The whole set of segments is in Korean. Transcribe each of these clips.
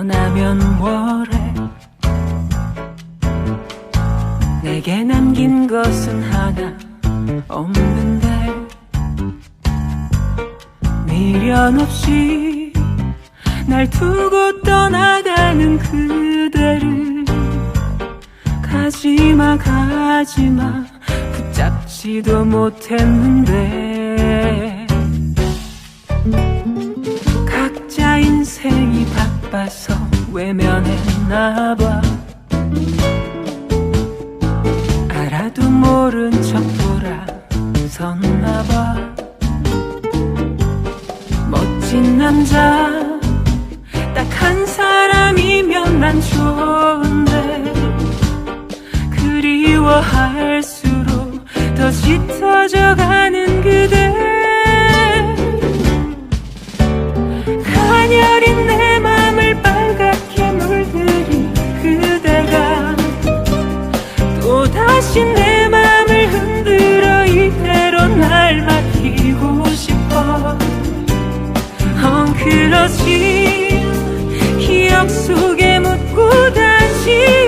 떠나면 뭐래? 내게 남긴 것은 하나 없는데 미련 없이 날 두고 떠나가는 그대를 가지마 가지마 붙잡지도 못했는데 각자 인생이 바 빠서 외면했나봐. 알아도 모른 척 돌아섰나봐. 멋진 남자 딱 한 사람이면 난 좋은데 그리워할 엉클어진 기억 속에 묻고 다지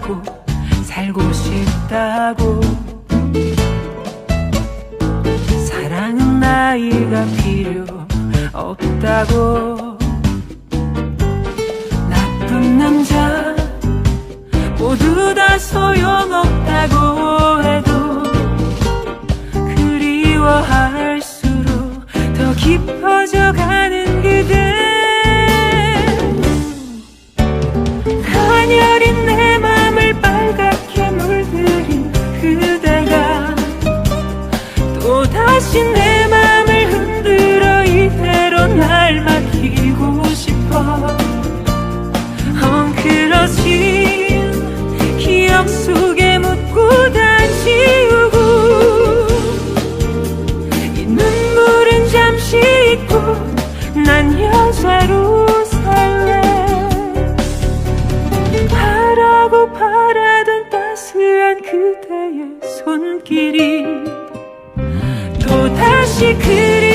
다 하고 살고 싶다고. 사랑은 나이가 필요 없다고. 나쁜 남자 모두 다 소용없다고 해도 그리워할수록 더 깊어져가 잊고 난 여자로 살래. 바라고 바라던 따스한 그대의 손길이 또다시 그리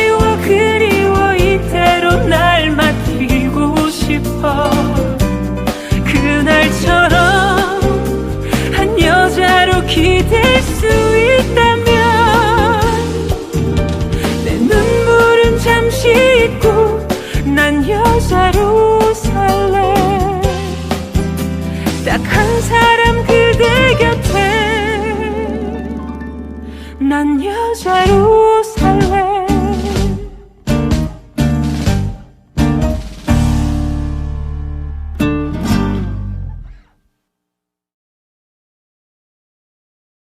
난 여자로서